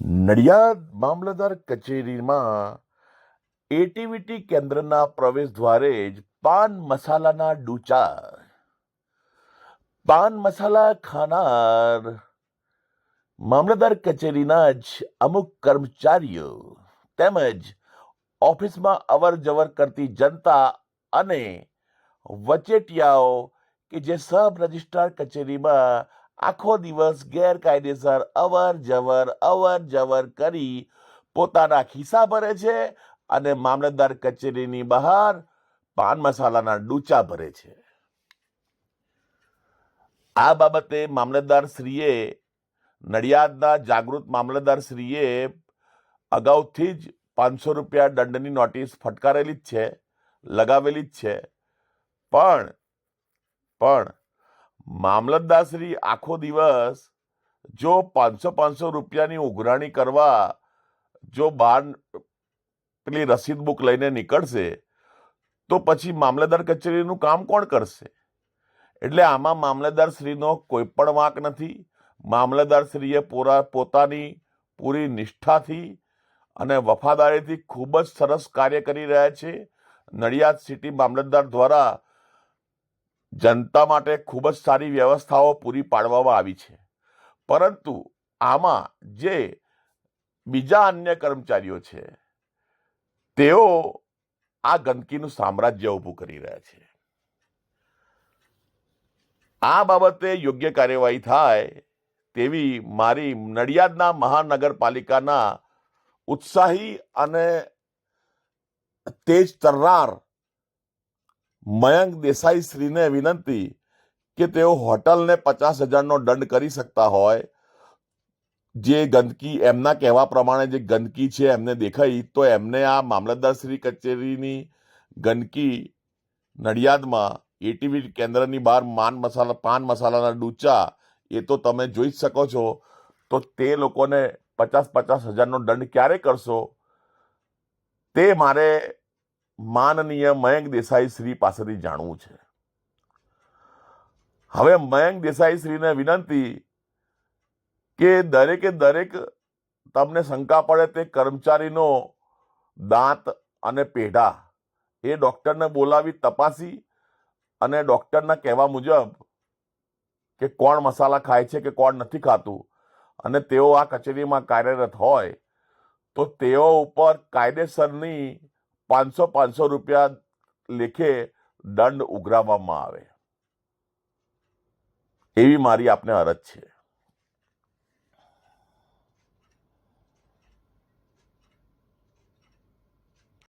નડિયાદ મામલતદાર કચેરીમાં એટીવીટી કેન્દ્રના પ્રવેશ દ્વારે જ પાન મસાલાના ડૂચા પાન મસાલા ખાનાર મામલતદાર કચેરીના જ અમુક કર્મચારીઓ તેમજ ઓફિસમાં અવર જવર કરતી જનતા અને વચેટિયાઓ કે જે સબ રજિસ્ટ્રાર કચેરીમાં આખો દિવસ ગેરકાયદેસર અવર જવર અવર જવર કરી પોતાના ખિસ્સા ભરે છે અને મામલતદાર કચેરીની બહાર પાન મસાલાના ડૂચા ભરે છે. આ બાબતે મામલતદાર શ્રીએ, નડિયાદના જાગૃત મામલતદાર શ્રીએ અગાઉથી જ પાંચસો રૂપિયા દંડની નોટિસ ફટકારેલી જ છે, લગાવેલી જ છે. પણ પણ મામલતદારશ્રી આખો દિવસ જો પાંચસો પાંચસો રૂપિયાની ઉઘરાણી કરવા જો બહાર પેલી રસીદ બુક લઈને નીકળશે, તો પછી મામલતદાર કચેરીનું કામ કોણ કરશે? એટલે આમાં મામલતદારશ્રીનો કોઈ પણ વાંક નથી. મામલતદારશ્રીએ પૂરા, પોતાની પૂરી નિષ્ઠાથી અને વફાદારીથી ખૂબ જ સરસ કાર્ય કરી રહ્યા છે. નડિયાદ સિટી મામલતદાર દ્વારા જનતા માટે ખૂબ જ સારી વ્યવસ્થાઓ પૂરી પાડવામાં આવી છે. પરંતુ આમાં જે બીજા અન્ય કર્મચારીઓ છે, તેઓ આ ગંદકીનું સામ્રાજ્ય ઊભું કરી રહ્યા છે. આ બાબતે યોગ્ય કાર્યવાહી થાય તેવી મારી નડિયાદના મહાનગરપાલિકાના ઉત્સાહી અને તેજ તર્રાર મયંક દેસાઈ શ્રીને વિનંતી કે તેઓ હોટલને પચાસ હજારનો દંડ કરી શકતા હોય. જે ગંદકી એમના કહેવા પ્રમાણે જે ગંદકી છે એમને દેખાઈ, તો એમને આ મામલતદાર શ્રી કચેરીની ગંદકી નડિયાદમાં એટીવી કેન્દ્રની બહાર માન મસાલા, પાન મસાલાના ડૂચા, એ તો તમે જોઈ જ શકો છો. તો તે લોકોને પચાસ પચાસ હજારનો દંડ ક્યારે કરશો? તે મારે માનનીય મયંક દેસાઈ શ્રી પાસેથી જાણવું છે. હવે મયંક દેસાઈ શ્રીને વિનંતી કે દરેકે દરેક તમને શંકા પડે તે કર્મચારીનો દાંત અને પેઢા એ ડૉક્ટરને બોલાવી તપાસી અને ડૉક્ટરના કહેવા મુજબ કે કોણ મસાલા ખાય છે કે કોણ નથી ખાતું અને તેઓ આ કચેરીમાં કાર્યરત હોય તો તેઓ ઉપર કાયદેસરની પાંચસો પાંચસો રૂપિયા લેખે દંડ ઉઘરાવવામાં આવે. એવી મારી આપને અરજ છે.